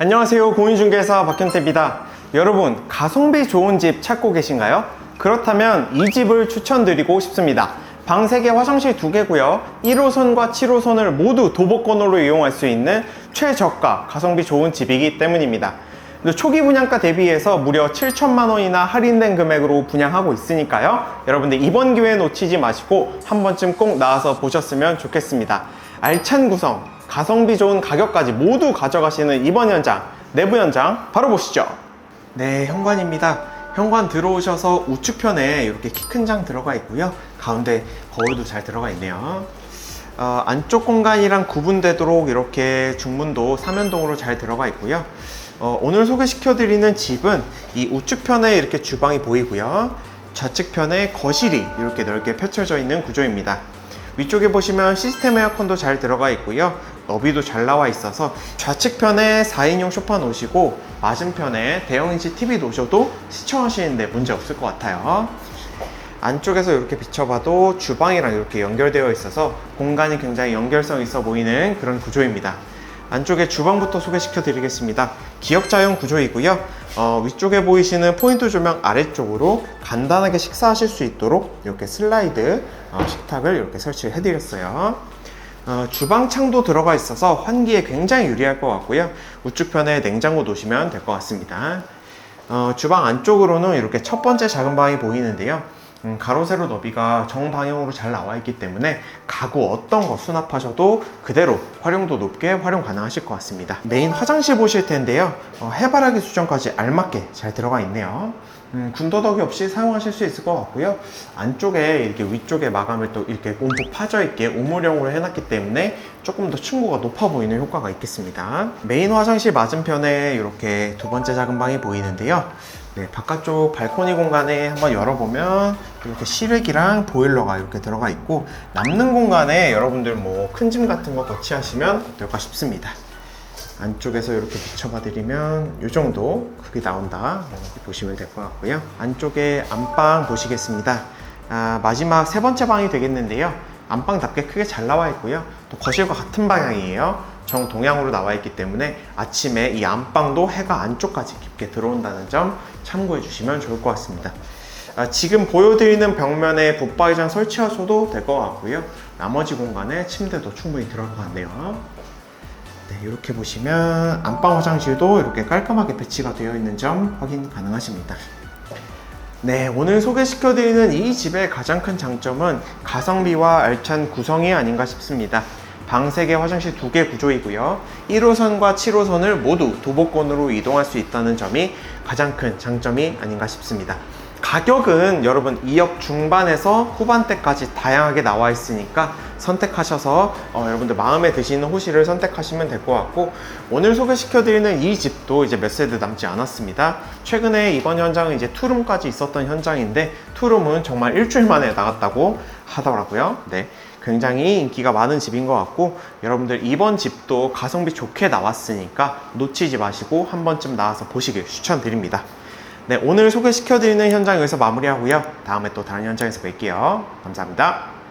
안녕하세요. 공인중개사 박현태입니다. 여러분 가성비 좋은 집 찾고 계신가요? 그렇다면 이 집을 추천드리고 싶습니다. 방 3개 화장실 2개고요. 1호선과 7호선을 모두 도보권으로 이용할 수 있는 최저가 가성비 좋은 집이기 때문입니다. 초기 분양가 대비해서 무려 7천만 원이나 할인된 금액으로 분양하고 있으니까요. 여러분들 이번 기회 놓치지 마시고 한 번쯤 꼭 나와서 보셨으면 좋겠습니다. 알찬 구성 가성비 좋은 가격까지 모두 가져가시는 이번 현장, 내부 현장 바로 보시죠. 네, 현관입니다. 현관 들어오셔서 우측편에 이렇게 키 큰 장 들어가 있고요. 가운데 거울도 잘 들어가 있네요. 어, 안쪽 공간이랑 구분되도록 이렇게 중문도 삼연동으로 잘 들어가 있고요. 어, 오늘 소개시켜드리는 집은 이 우측편에 이렇게 주방이 보이고요. 좌측편에 거실이 이렇게 넓게 펼쳐져 있는 구조입니다. 위쪽에 보시면 시스템 에어컨도 잘 들어가 있고요. 너비도 잘 나와 있어서 좌측편에 4인용 소파 놓으시고 맞은편에 대형인치 TV 놓으셔도 시청하시는데 문제 없을 것 같아요. 안쪽에서 이렇게 비춰봐도 주방이랑 이렇게 연결되어 있어서 공간이 굉장히 연결성 있어 보이는 그런 구조입니다. 안쪽에 주방부터 소개시켜 드리겠습니다. 기역자형 구조이고요. 어, 위쪽에 보이시는 포인트 조명 아래쪽으로 간단하게 식사하실 수 있도록 이렇게 슬라이드 어, 식탁을 이렇게 설치해 드렸어요. 어, 주방 창도 들어가 있어서 환기에 굉장히 유리할 것 같고요. 우측편에 냉장고 놓으시면 될 것 같습니다. 어, 주방 안쪽으로는 이렇게 첫 번째 작은 방이 보이는데요. 음, 가로 세로 너비가 정방향으로 잘 나와 있기 때문에 가구 어떤 거 수납하셔도 그대로 활용도 높게 활용 가능하실 것 같습니다. 메인 화장실 보실 텐데요. 어, 해바라기 수정까지 알맞게 잘 들어가 있네요. 음, 군더더기 없이 사용하실 수 있을 것 같고요. 안쪽에 이렇게 위쪽에 마감을 또 이렇게 움푹 파져 있게 우물형으로 해놨기 때문에 조금 더 층고가 높아 보이는 효과가 있겠습니다. 메인 화장실 맞은편에 이렇게 두 번째 작은 방이 보이는데요. 네, 바깥쪽 발코니 공간에 한번 열어보면 이렇게 실외기랑 보일러가 이렇게 들어가 있고 남는 공간에 여러분들 뭐 큰 짐 같은 거 거치하시면 어떨까 싶습니다. 안쪽에서 이렇게 비춰봐 드리면 이 정도 크게 나온다 이렇게 보시면 될 것 같고요. 안쪽에 안방 보시겠습니다. 아, 마지막 세 번째 방이 되겠는데요. 안방답게 크게 잘 나와 있고요. 또 거실과 같은 방향이에요. 정동향으로 나와 있기 때문에 아침에 이 안방도 해가 안쪽까지 깊게 들어온다는 점 참고해 주시면 좋을 것 같습니다. 아, 지금 보여드리는 벽면에 붙박이장 설치하셔도 될 것 같고요. 나머지 공간에 침대도 충분히 들어갈 것 같네요 네, 이렇게 보시면 안방 화장실도 이렇게 깔끔하게 배치가 되어 있는 점 확인 가능하십니다. 네, 오늘 소개시켜드리는 이 집의 가장 큰 장점은 가성비와 알찬 구성이 아닌가 싶습니다. 방 3개, 화장실 2개 구조이고요. 1호선과 7호선을 모두 도보권으로 이동할 수 있다는 점이 가장 큰 장점이 아닌가 싶습니다. 가격은 여러분 2억 중반에서 후반대까지 다양하게 나와 있으니까 선택하셔서 어, 여러분들 마음에 드시는 호실을 선택하시면 될 것 같고 오늘 소개시켜드리는 이 집도 이제 몇 세대 남지 않았습니다. 최근에 이번 현장은 이제 투룸까지 있었던 현장인데 투룸은 정말 일주일 만에 나갔다고 하더라고요. 네. 굉장히 인기가 많은 집인 것 같고 여러분들 이번 집도 가성비 좋게 나왔으니까 놓치지 마시고 한 번쯤 나와서 보시길 추천드립니다. 네, 오늘 소개시켜드리는 현장 여기서 마무리하고요. 다음에 또 다른 현장에서 뵐게요. 감사합니다.